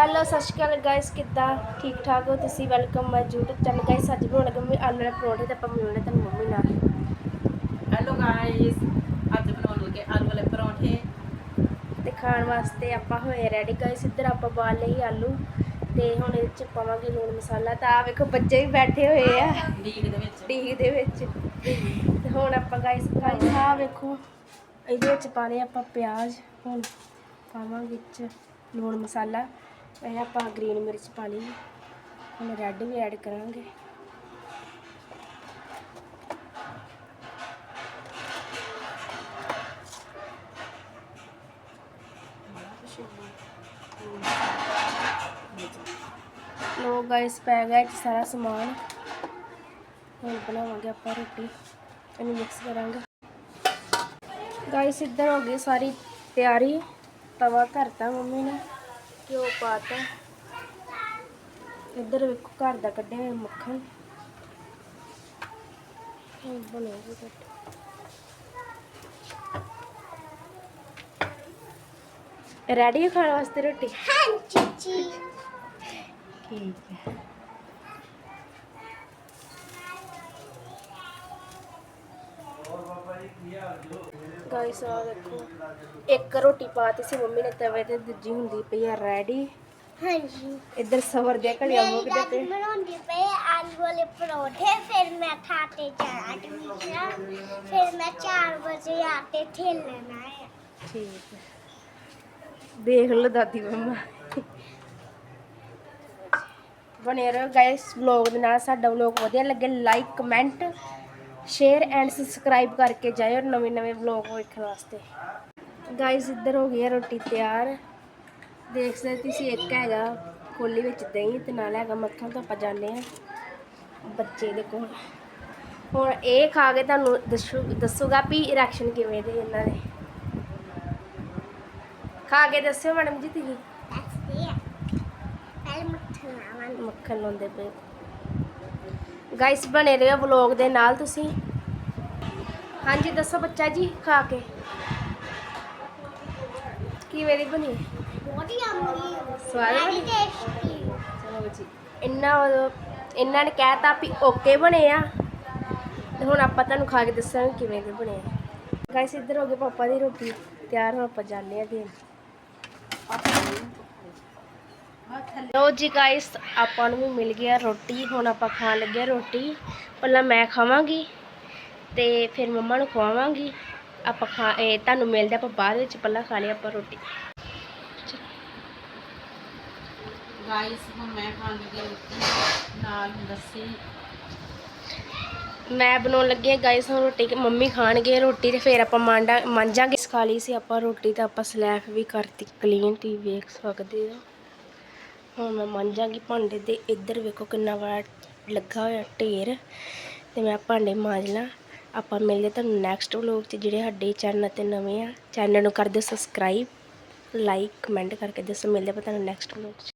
Hello ਸਤਿ ਸ਼੍ਰੀ ਅਕਾਲ guys ਕਿੱਦਾਂ? ਠੀਕ ਠਾਕ ਹੋ ਤੁਸੀਂ? Welcome my YouTube channel guys ਅੱਜ ਬਣਾਉਣ ਲੱਗੇ ਮੈਂ ਆਲੂ ਵਾਲੇ ਪਰੌਂਠੇ ਤੇ ਆਪਾਂ ਬਣਾਉਣੇ ਤੁਹਾਨੂੰ ਮੰਮੀ ਨਾਲ। ਹੈਲੋ ਗਾਇਸ ਅੱਜ ਬਣਾਉਣ ਲੱਗੇ ਆਲੂ ਵਾਲੇ ਪਰੌਂਠੇ। ਤੇ ਖਾਣ ਵਾਸਤੇ ਆਪਾਂ ਹੋਏ ਰੈਡੀ ਗਾਇਸ ਇੱਧਰ ਆਪਾਂ ਬਾਲ ਲਈ ਆਲੂ ਤੇ ਹੁਣ ਇਹ ਚ ਪਾਵਾਂਗੇ ਲੂਣ ਮਸਾਲਾ। ਤਾਂ ਆ ਵੇਖੋ ਬੱਚੇ ਵੀ ਬੈਠੇ ਹੋਏ ਆ। ਡੀਗ ਦੇ ਵਿੱਚ। ਡੀਗ ਦੇ ਵਿੱਚ। ਤੇ ਹੁਣ ਆਪਾਂ ਗਾਇਸ ਗਾਇਸ ਆ ਵੇਖੋ ਇਹਦੇ ਵਿੱਚ ਪਾ ਲਿਆ ਆਪਾਂ ਪਿਆਜ਼। ਹੁਣ ਪਾਵਾਂਗੇ ਵਿੱਚ ਲੂਣ ਮਸਾਲਾ। ਇਹ ਆਪਾਂ ਗ੍ਰੀਨ ਮਿਰਚ ਪਾ ਲਈ ਹੁਣ ਰੈੱਡ ਵੀ ਐਡ ਕਰਾਂਗੇ। ਲੋ ਗਾਇਸ ਪੈ ਗਿਆ ਇਹ ਸਾਰਾ ਸਮਾਨ। ਹੁਣ ਬਣਾਵਾਂਗੇ ਆਪਾਂ ਰੋਟੀ, ਇਹਨੂੰ ਮਿਕਸ ਕਰਾਂਗੇ। ਗਾਇਸ ਇੱਧਰ ਹੋ ਗਈ ਸਾਰੀ ਤਿਆਰੀ। ਤਵਾ ਧਰਤਾ ਮੰਮੀ ਨੇ। ਪਾਤਾ। ਇੱਧਰ ਵੇਖੋ ਘਰ ਦਾ ਕੱਢਿਆ ਹੋਇਆ ਮੱਖਣ। ਰੈਡੀ ਖਾਣ ਵਾਸਤੇ ਰੋਟੀ? ਹਾਂਜੀ ਜੀ। ਠੀਕ ਹੈ। ਗਾਇਸ ਆ ਦੇਖੋ। ਇੱਕ ਰੋਟੀ ਪਾਤੀ ਸੀ ਮੰਮੀ ਨੇ ਤਵੇ ਤੇ ਦੂਜੀ ਹੁੰਦੀ ਪਈ ਆ ਰੈਡੀ। ਹਾਂਜੀ। ਇੱਧਰ ਸਵਰ ਦੇ ਘੜੀਆਂ ਮੇਰੀ ਮੁੱਕਦੇ ਦਾਦੀ ਤੇ ਬਣਾਉਂਦੀ ਪਈ ਆਲੂ ਵਾਲੇ ਪਰੌਂਠੇ ਫਿਰ ਮੈਂ ਖਾ ਕੇ ਜਾਣਾ ਟਿਊਸ਼ਨ ਫਿਰ ਮੈਂ 4 ਵਜੇ ਆ ਕੇ ਖੇਲਣਾ ਹੈ ਠੀਕ ਹੈ ਦੇਖ ਲਓ ਦਾਦੀ ਮੰਮਾ। ਬਣੇ ਰਹੋ ਗਾਇਸ ਵਲੌਗ ਦੇ ਨਾਲ ਸਾਡਾ ਵਲੌਗ ਵਧੀਆ ਲੱਗੇ like comment share and subscribe ਕਰਕੇ ਜਾਇਓ ਨਵੇਂ ਨਵੇਂ ਵਲੌਗ ਵੇਖਣ ਵਾਸਤੇ। ਗਾਇਸ ਇੱਧਰ ਹੋ ਗਈ ਹੈ ਰੋਟੀ ਤਿਆਰ। ਦੇਖ ਸਕਦੇ ਤੁਸੀਂ ਇੱਕ ਹੈਗਾ ਕੋਲੀ ਵਿੱਚ ਦਹੀਂ ਤੇ ਨਾਲ ਹੈਗਾ ਮੱਖਣ ਤਾਂ ਆਪਾਂ ਜਾਂਦੇ ਆ ਬੱਚੇ ਦੇ ਕੋਲ। ਹੁਣ ਇਹ ਖਾ ਕੇ ਤੁਹਾਨੂੰ ਦੱਸੂ ਦੱਸੂਗਾ ਵੀ ਰਿਐਕਸ਼ਨ ਕਿਵੇਂ ਦੇ ਇਹਨਾਂ ਦੇ। ਖਾ ਕੇ ਦੱਸਿਓ ਮੈਡਮ ਜੀ ਤੁਸੀਂ। ਮੱਖਣ ਲਾਉਂਦੇ ਪਏ। ਗਾਇਸ ਬਣੇ ਰਹੋ ਵਲੌਗ ਦੇ ਨਾਲ ਤੁਸੀਂ। ਹਾਂਜੀ ਦੱਸੋ ਬੱਚਾ ਜੀ ਖਾ ਕੇ। ਕਿਵੇਂ ਦੀ ਬਣੀ? ਬਹੁਤ ਹੀ ਅੰਮੀ ਸਵਾਦ ਬਣੀ? ਟੇਸਟੀ ਚਲੋ ਜੀ। ਇੰਨਾ ਇਹਨਾਂ ਨੇ ਕਹਿਤਾ ਵੀ ਓਕੇ ਬਣੇ ਆ। ਤੇ ਹੁਣ ਆਪਾਂ ਤੁਹਾਨੂੰ ਖਾ ਕੇ ਦੱਸਾਂਗੇ ਕਿਵੇਂ ਦੇ ਬਣੇ ਆ। ਗਾਇਸ ਇੱਧਰ ਹੋ ਗਏ ਪਾਪਾ ਦੀ ਰੋਟੀ। ਤਿਆਰ ਹੁਣ ਆਪਾਂ ਜਾਂਦੇ ਆ ਦੇਣ ਲੋ ਜੀ ਗਾਇਸ ਆਪਾਂ ਨੂੰ ਵੀ ਮਿਲ ਗਿਆ ਰੋਟੀ। ਹੁਣ ਆਪਾਂ ਖਾਣ ਲੱਗੇ ਰੋਟੀ। ਪਹਿਲਾਂ ਮੈਂ ਖਾਵਾਂਗੀ। ਤੇ ਫਿਰ ਮੰਮਾ ਨੂੰ ਖਵਾਵਾਂਗੀ। ਆਪਾਂ ਖਾ ਇਹ ਤੁਹਾਨੂੰ ਮਿਲਦੇ ਆਪਾਂ ਬਾਅਦ ਵਿੱਚ ਪਹਿਲਾਂ ਖਾ ਲਿਆ ਆਪਾਂ ਰੋਟੀ। ਗਾਇਸ ਹੁਣ ਮੈਂ ਖਾਣ ਲੱਗੀ ਨਾਲ ਲੱਸੀ ਮੈਂ ਬਣਾਉਣ ਲੱਗੀ ਗਾਇਸ ਹੁਣ ਰੋਟੀ ਕਿ ਮੰਮੀ ਖਾਣਗੇ ਰੋਟੀ ਤੇ ਫਿਰ ਆਪਾਂ ਮਾਂਡਾ ਮਾਂਜਾਂਗੇ। ਖਾ ਲਈ ਸੀ ਆਪਾਂ ਰੋਟੀ ਤਾਂ ਆਪਾਂ ਸਲੈਫ ਵੀ ਕਰਤੀ ਕਲੀਨ ਤੁਸੀਂ ਵੇਖ ਸਕਦੇ ਹੋ। ਹੁਣ ਮੈਂ ਮਾਂਜਾਂਗੀ ਭਾਂਡੇ ਦੇ ਇੱਧਰ ਵੇਖੋ ਕਿੰਨਾ ਬੜਾ ਲੱਗਾ ਹੋਇਆ ਢੇਰ। ਤੇ ਮੈਂ ਭਾਂਡੇ ਮਾਂਜ ਲਾਂ। ਆਪਾਂ ਮਿਲਦੇ ਤੁਹਾਨੂੰ ਨੈਕਸਟ ਵਲੋਗ 'ਚ, ਜਿਹੜੇ ਸਾਡੇ ਚੈਨਲ ਤੇ ਨਵੇਂ ਆ ਚੈਨਲ ਨੂੰ ਕਰ ਦਿਓ ਸਬਸਕ੍ਰਾਈਬ ਲਾਈਕ ਕਮੈਂਟ ਕਰਕੇ ਦੱਸੋ, ਮਿਲਦੇ ਆਪਾਂ ਤੁਹਾਨੂੰ ਨੈਕਸਟ ਵਲੋਗ 'ਚ।